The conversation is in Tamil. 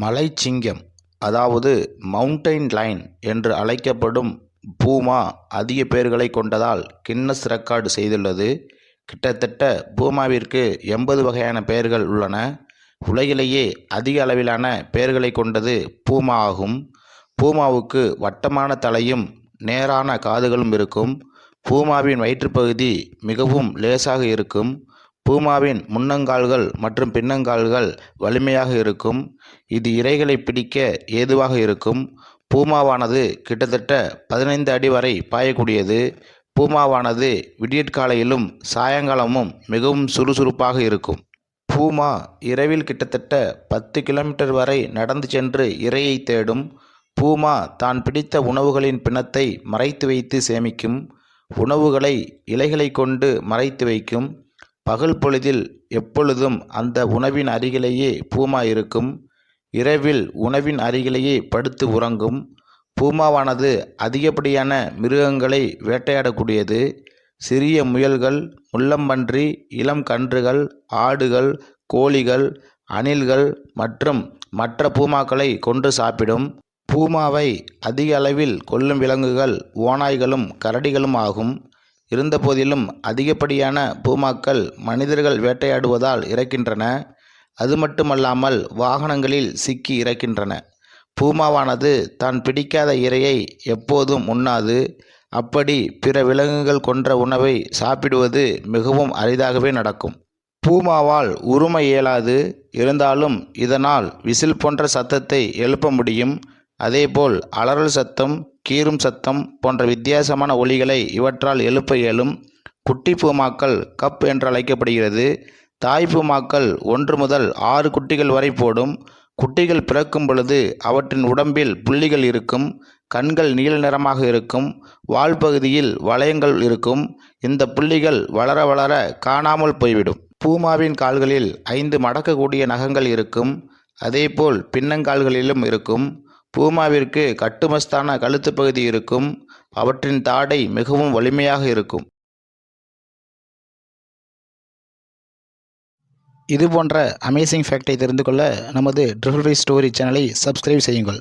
மலைச்சிங்கம் அதாவது மவுண்டைன் லைன் என்று அழைக்கப்படும் பூமா அதிக பெயர்களைக் கொண்டதால் கின்னஸ் ரெக்கார்டு செய்துள்ளது. கிட்டத்தட்ட பூமாவிற்கு எண்பது வகையான பெயர்கள் உள்ளன. உலகிலேயே அதிக அளவிலான பெயர்களைக் கொண்டது பூமா ஆகும். பூமாவுக்கு வட்டமான தலையும் நேரான காதுகளும் இருக்கும். பூமாவின் வயிற்றுப்பகுதி மிகவும் லேசாக இருக்கும். பூமாவின் முன்னங்கால்கள் மற்றும் பின்னங்கால்கள் வலிமையாக இருக்கும். இது இரைகளை பிடிக்க ஏதுவாக இருக்கும். பூமாவானது கிட்டத்தட்ட பதினைந்து அடி வரை பாயக்கூடியது. பூமாவானது விடியற்காலையிலும் சாயங்காலமும் மிகவும் சுறுசுறுப்பாக இருக்கும். பூமா இரவில் கிட்டத்தட்ட பத்து கிலோமீட்டர் வரை நடந்து சென்று இரையை தேடும். பூமா தான் பிடித்த உணவுகளின் பிணத்தை மறைத்து வைத்து சேமிக்கும். உணவுகளை இலைகளை கொண்டு மறைத்து வைக்கும். பகல் பொழுதில் எப்பொழுதும் அந்த உணவின் அருகிலேயே பூமா இருக்கும். இரவில் உணவின் அருகிலேயே படுத்து உறங்கும். பூமாவானது அதிகப்படியான மிருகங்களை வேட்டையாடக்கூடியது. சிறிய முயல்கள் முள்ளம்பன்றி இளம் கன்றுகள் ஆடுகள் கோழிகள் அணில்கள் மற்றும் மற்ற பூமாக்களை கொன்று சாப்பிடும். பூமாவை அதிக அளவில் கொல்லும் விலங்குகள் ஓநாய்களும் கரடிகளும் ஆகும். இருந்தபோதிலும் அதிகப்படியான பூமாக்கள் மனிதர்கள் வேட்டையாடுவதால் இறக்கின்றன. அது மட்டுமல்லாமல் வாகனங்களில் சிக்கி இறக்கின்றன. பூமாவானது தான் பிடிக்காத இரையை எப்போதும் உண்ணாது. அப்படி பிற விலங்குகள் கொன்ற உணவை சாப்பிடுவது மிகவும் அரிதாகவே நடக்கும். பூமாவால் உரும இயலாது. இருந்தாலும் இதனால் விசில் போன்ற சத்தத்தை எழுப்ப முடியும். அதேபோல் அலறல் சத்தம் கீறும் சத்தம் போன்ற வித்தியாசமான ஒலிகளை இவற்றால் எழுப்ப இயலும் குட்டி பூமாக்கள் கப் என்று அழைக்கப்படுகிறது. தாய் பூமாக்கள் ஒன்று முதல் ஆறு குட்டிகள் வரை போடும். குட்டிகள் பிறக்கும் பொழுது அவற்றின் உடம்பில் புள்ளிகள் இருக்கும். கண்கள் நீல நிறமாக இருக்கும். வால் பகுதியில் வளையங்கள் இருக்கும். இந்த புள்ளிகள் வளர வளர காணாமல் போய்விடும். பூமாவின் கால்களில் ஐந்து மடக்கக்கூடிய நகங்கள் இருக்கும். அதேபோல் பின்னங்கால்களிலும் இருக்கும். பூமாவிற்கு கட்டுமஸ்தான கழுத்து பகுதி இருக்கும். அவற்றின் தாடை மிகவும் வலிமையாக இருக்கும். இது போன்ற அமேசிங் ஃபேக்டை தெரிந்து கொள்ள நமது ட்ரிபிள் ஸ்டோரி சேனலை சப்ஸ்கிரைப் செய்யுங்கள்.